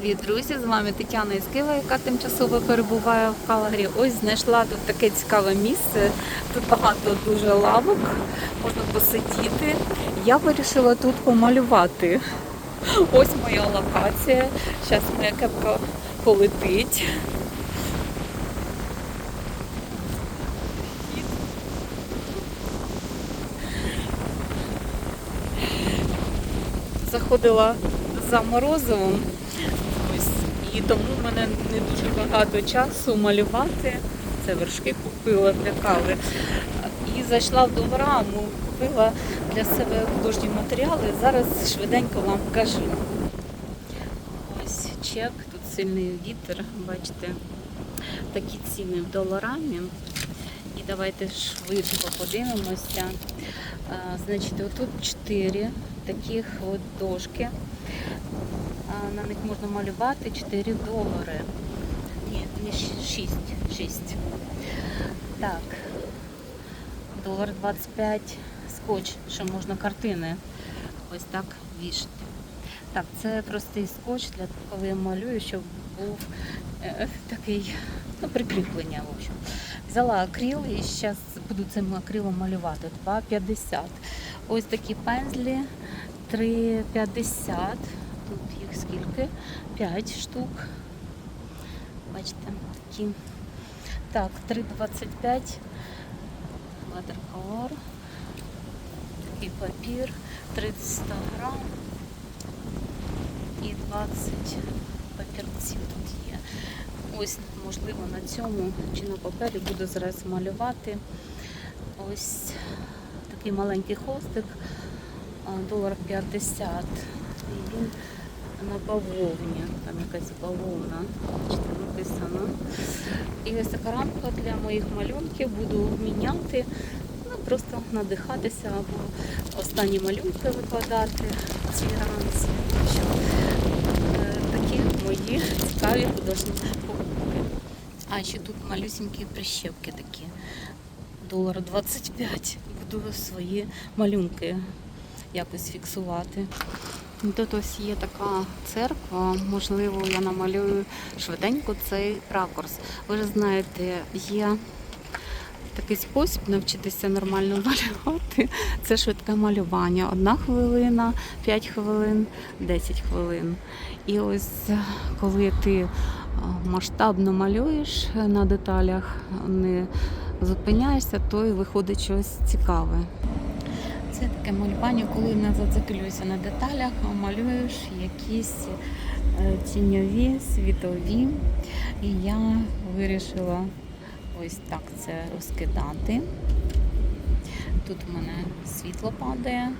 Привіт, друзі! З вами Тетяна Іскива, яка тимчасово перебуває в Калагрі. Ось знайшла тут таке цікаве місце. Тут багато дуже лавок, можна посидіти. Я вирішила тут помалювати. Ось моя локація. Зараз моя кепка полетить. Заходила за морозивом. І тому в мене не дуже багато часу малювати. Це вершки купила для кави. І зайшла в Долораму, купила для себе художні матеріали. Зараз швиденько вам покажу. Ось чек, тут сильний вітер, бачите, такі ціни в доларамі. І давайте швидко подивимося. Значить, отут 4 таких от дошки. На них можна малювати 4 долари. Ні, не 6. 6. Так. Долар 25 скотч, що можна картини ось так вішати. Так, це простий скотч для коли я малюю, щоб був е, такий ну, прикріплення, в общем. Взяла акрил і зараз буду цим акрилом малювати. 2,50. Ось такі пензлі 3,50. Їх скільки? 5 штук. Бачите, такі. Так, 3,25. Watercolor. Такий папір. 300 грам. І 20 папірців тут є. Ось, можливо, на цьому чи на папері буду зараз малювати. Ось такий маленький холстик, долар 50. І він на бавовні, там якась бавовна, бачите, написано. І ось така рамка для моїх малюнків буду міняти, ну, просто надихатися або останні малюнки викладати в рамці. В е, Такі мої цікаві художні покупки. А ще тут малюсенькі прищепки такі. Долар 25. Буду свої малюнки якось фіксувати. І Тут ось є така церква, можливо, я намалюю швиденько цей ракурс. Ви ж знаєте, є такий спосіб навчитися нормально малювати. Це швидке малювання. Одна хвилина, 5 хвилин, 10 хвилин. І ось е, коли ти е, масштабно малюєш на деталях, не зупиняєшся, то і виходить щось цікаве. Це таке малювання, коли не зациклюєшся на деталях, а малюєш якісь е, тіньові, світові. І я вирішила ось так це розкидати. Тут у мене світло падає.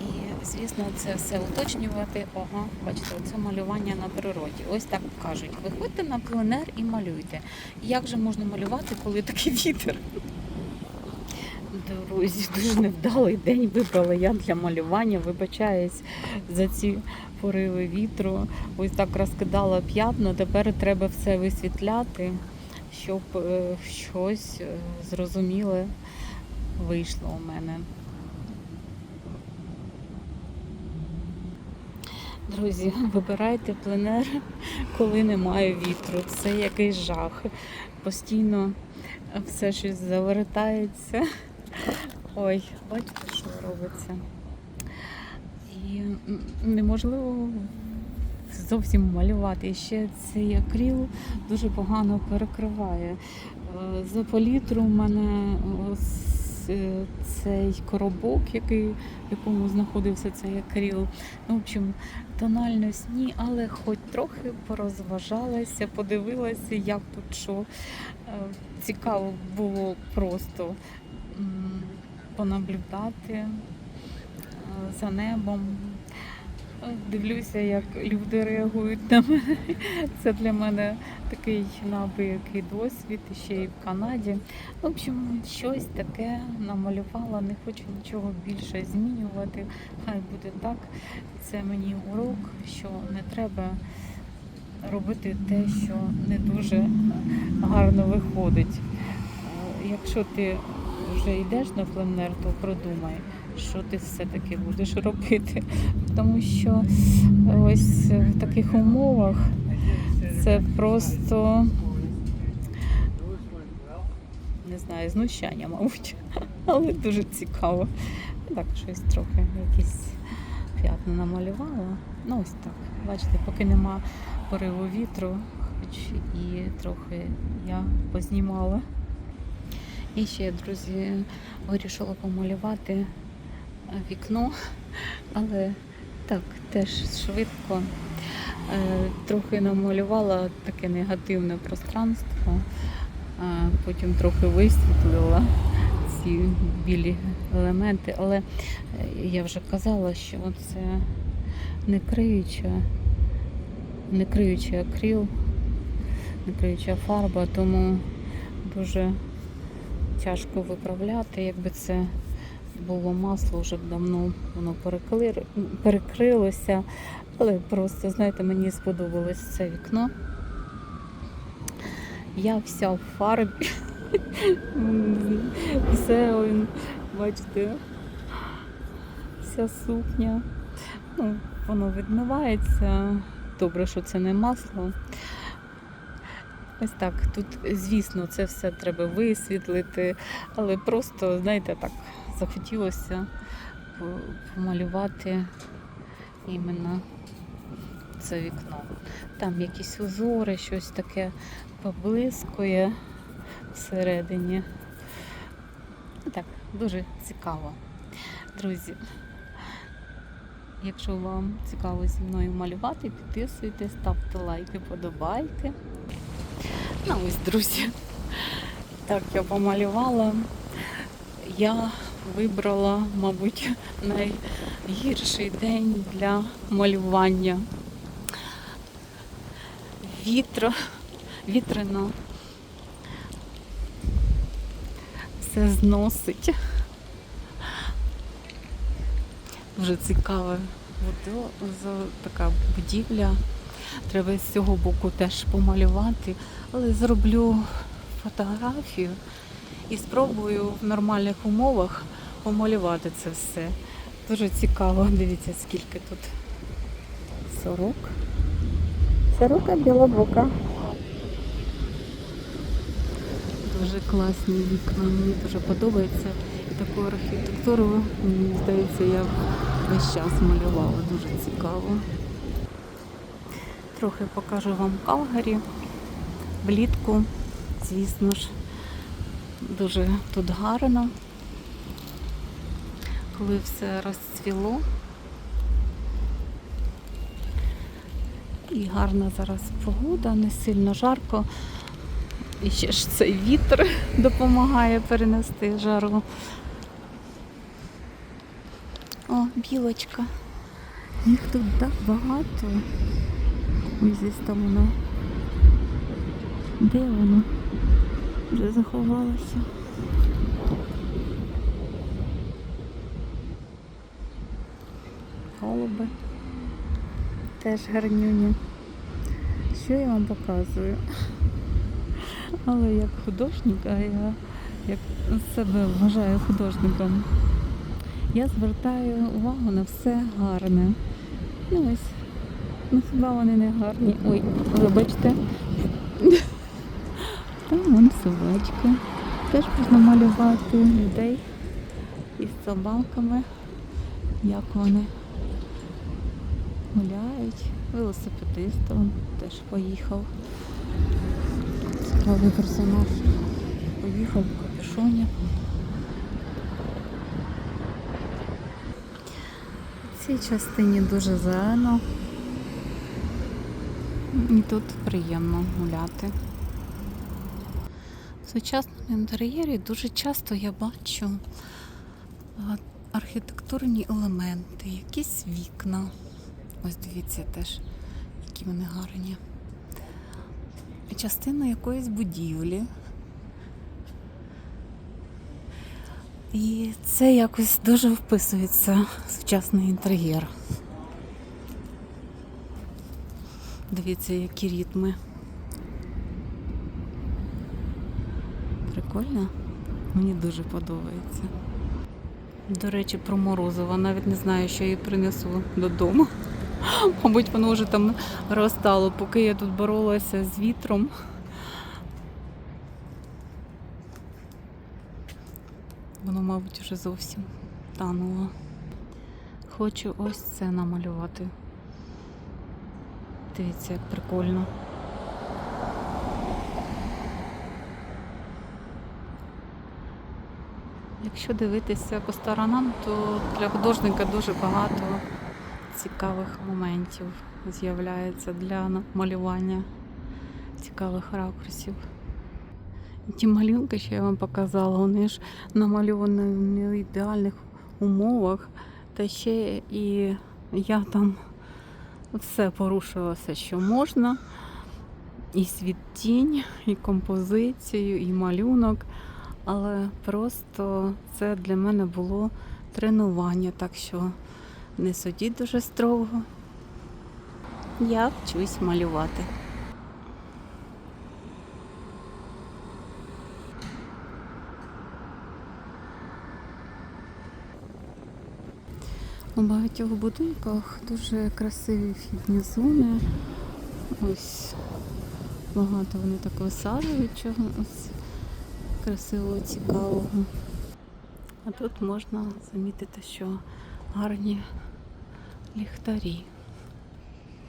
І, звісно, це все уточнювати. Ага, бачите, це малювання на природі. Ось так кажуть. Виходьте на пленер і малюйте. Як же можна малювати, коли такий вітер? Друзі, дуже невдалий день вибрала я для малювання. Вибачаюсь за ці пориви вітру. Ось так розкидала п'ятно. Тепер треба все висвітляти, щоб е, щось е, зрозуміле вийшло у мене. Друзі, вибирайте пленер, коли немає вітру. Це якийсь жах. Постійно все щось завертається. Ой, бачите, що робиться. І неможливо зовсім малювати. І ще цей акрил дуже погано перекриває. Е, За палітру в мене е, цей коробок, який, в якому знаходився цей акрил. Ну, в общем, тональність ні, але хоч трохи порозважалася, подивилася, як тут що. Е, Цікаво було просто понаблюдати е, за небом. Е, Дивлюся, як люди реагують на мене. Це для мене такий набиякий досвід, ще й в Канаді. В общем, щось таке намалювала, не хочу нічого більше змінювати. Хай буде так. Це мені урок, що не треба робити те, що не дуже гарно виходить. Е, Якщо ти вже йдеш на пленер, то продумай, що ти все-таки будеш робити. Тому що ось в таких умовах це просто не знаю, знущання, мабуть, але дуже цікаво. Так, щось трохи якісь п'ятна намалювала. Ну ось так. Бачите, поки нема пориву вітру, хоч і трохи я познімала. І ще, друзі, вирішила помалювати вікно, але так, теж швидко. Е, Трохи намалювала таке негативне пространство, потім трохи висвітлила ці білі елементи, але е, я вже казала, що це не криюча, не криючий акрил, не криюча фарба, тому дуже тяжко виправляти. Якби це було масло, вже б давно воно перекрилося. Але просто, знаєте, мені сподобалось це вікно. Я вся в фарбі. Все, бачите, вся сукня. Ну, воно відмивається. Добре, що це не масло. Ось так. Тут, звісно, це все треба висвітлити, але просто, знаєте, так захотілося помалювати іменно це вікно. Там якісь узори, щось таке поблискує всередині. Ну Так, дуже цікаво. Друзі, якщо вам цікаво зі мною малювати, підписуйтесь, ставте лайки, подобайки. Ну ось, друзі, так я помалювала. Я вибрала, мабуть, найгірший день для малювання. Вітро, вітряно. Все зносить. Дуже цікаве така будівля. Треба з цього боку теж помалювати, але зроблю фотографію і спробую в нормальних умовах помалювати це все. Дуже цікаво. Дивіться, скільки тут сорок. Сорока білобока. Дуже класні вікна, мені дуже подобається. Таку архітектуру, мені здається, я весь час малювала. Дуже цікаво. Трохи покажу вам Калгарі влітку. Звісно ж, дуже тут гарно. Коли все розцвіло. І гарна зараз погода, не сильно жарко. І ще ж цей вітер допомагає перенести жару. О, білочка. Їх тут так багато. Там воно. Де воно? Вже заховалося. Голуби. Теж гарнюні. Що я вам показую? Але як художник, а я як себе вважаю художником, я звертаю увагу на все гарне. Ну ось, ну хіба вони не гарні? Ой, вибачте. Там вон собачки. Теж можна малювати людей із собаками, як вони гуляють. Велосипедист он теж поїхав. Цікавий персонаж. Поїхав в капюшоні. В цій частині дуже зелено. І тут приємно гуляти. В сучасному інтер'єрі дуже часто я бачу архітектурні елементи, якісь вікна. Ось дивіться теж, які вони гарні. Частина якоїсь будівлі. І це якось дуже вписується в сучасний інтер'єр. Дивіться, які ритми. Прикольно? Мені дуже подобається. До речі, про морозиво. Навіть не знаю, що я її принесу додому. Мабуть, воно вже там розтало, поки я тут боролася з вітром. Воно, мабуть, вже зовсім тануло. Хочу ось це намалювати. Дивіться, як прикольно. Якщо дивитися по сторонам, то для художника дуже багато цікавих моментів з'являється для малювання цікавих ракурсів. Ті малюнки, що я вам показала, вони ж намальовані в ідеальних умовах, та ще і я там все порушилося, що можна. І світ тінь, і композицію, і малюнок. Але просто це для мене було тренування, так що не судіть дуже строго. Я вчусь малювати. У багатьох будинках дуже красиві вхідні зони. Ось багато вони так висаджують чогось красивого, цікавого. А тут можна замітити, що гарні ліхтарі.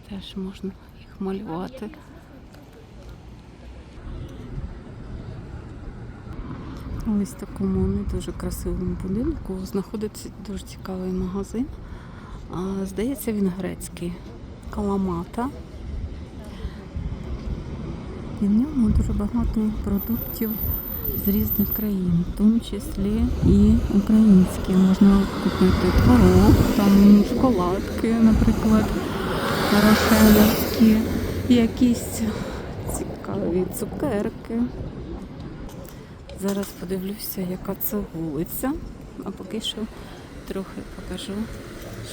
Теж можна їх малювати. Ось в такому не дуже красивому будинку знаходиться дуже цікавий магазин. Здається, він грецький. Каламата. І в ньому дуже багато продуктів з різних країн, в тому числі і українські. Можна купити творог, там шоколадки, наприклад, рошелівські, якісь цікаві цукерки. Зараз подивлюся, яка це вулиця, а поки що трохи покажу,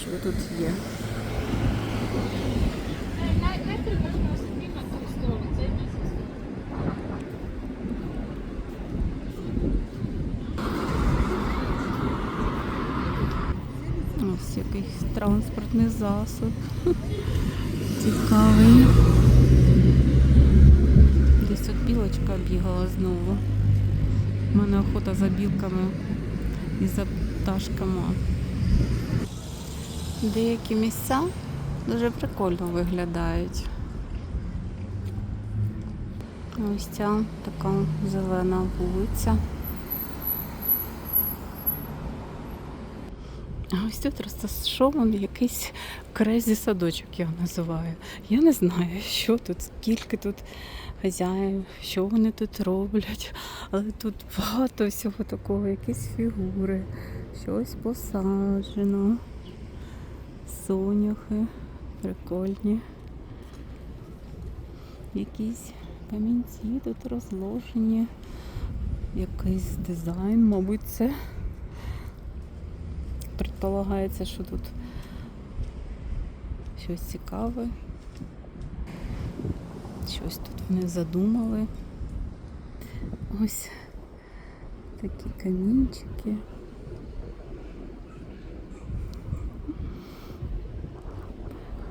що тут є. Ось якийсь транспортний засоб. Цікавий. Десь тут білочка бігала знову. У мене охота за білками і за пташками. Деякі місця дуже прикольно виглядають. Ось ця така зелена вулиця. А ось тут розташований якийсь крезі садочок, я називаю. Я не знаю, що тут, скільки тут хазяїв, що вони тут роблять. Але тут багато всього такого, якісь фігури, щось посаджено. Соняхи прикольні. Якісь камінці тут розложені. Якийсь дизайн, мабуть, це предполагається, що тут щось цікаве. Щось тут вони задумали. Ось такі камінчики.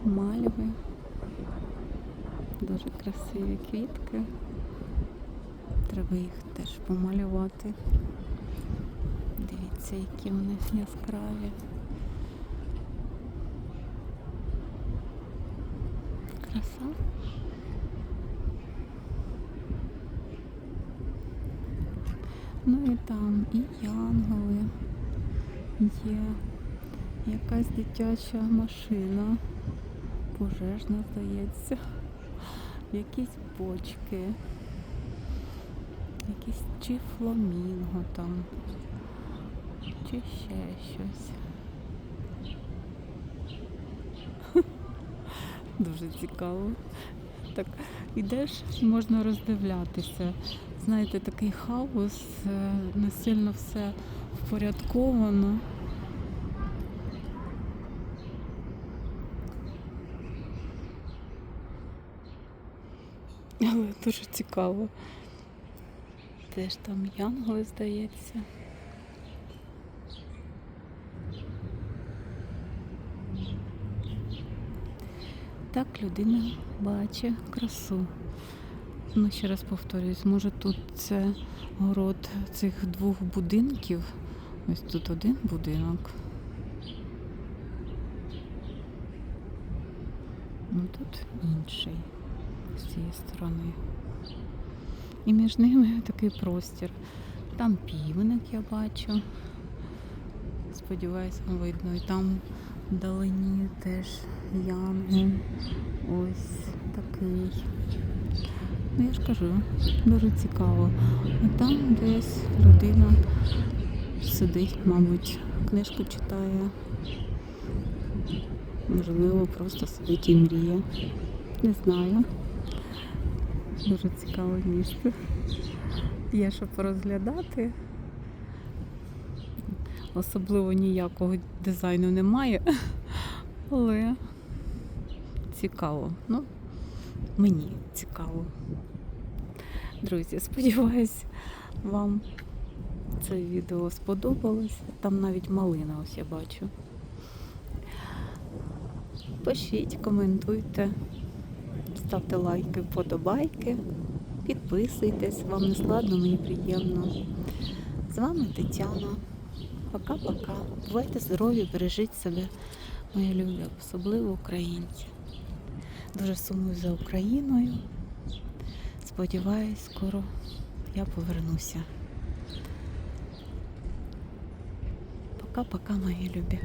Мальви. Дуже красиві квітки. Треба їх теж помалювати. Дивіться, які вони яскраві. Краса. Ну і там і янголи є. Якась дитяча машина. Пожежна, здається. Якісь бочки. Якісь чи фламінго там. Чи ще щось. Дуже цікаво. Так, ідеш, можна роздивлятися знаєте, такий хаос, е, настільно все впорядковано. Але дуже цікаво. Теж там янголи, здається. Так людина бачить красу. Ну, ще раз повторюсь, може тут це город цих двох будинків. Ось тут один будинок. Ну тут інший з цієї сторони. І між ними такий простір. Там півник я бачу. Сподіваюсь, видно. І там вдалині теж янгол. Ось такий. Ну я ж кажу, дуже цікаво. А там десь людина сидить, мабуть, книжку читає. Можливо, просто сидить і мріє. Не знаю. Дуже цікаве місце. Є що порозглядати. Особливо ніякого дизайну немає, але цікаво. Ну, мені цікаво. Друзі, сподіваюсь, вам це відео сподобалось. Там навіть малина ось я бачу. Пишіть, коментуйте, ставте лайки, вподобайки, підписуйтесь, вам не складно, мені приємно. З вами Тетяна. Пока-пока. Бувайте здорові, бережіть себе, мої любі, особливо українці. Дуже сумую за Україною. Сподіваюсь, скоро я повернуся. Пока-пока, мої любі.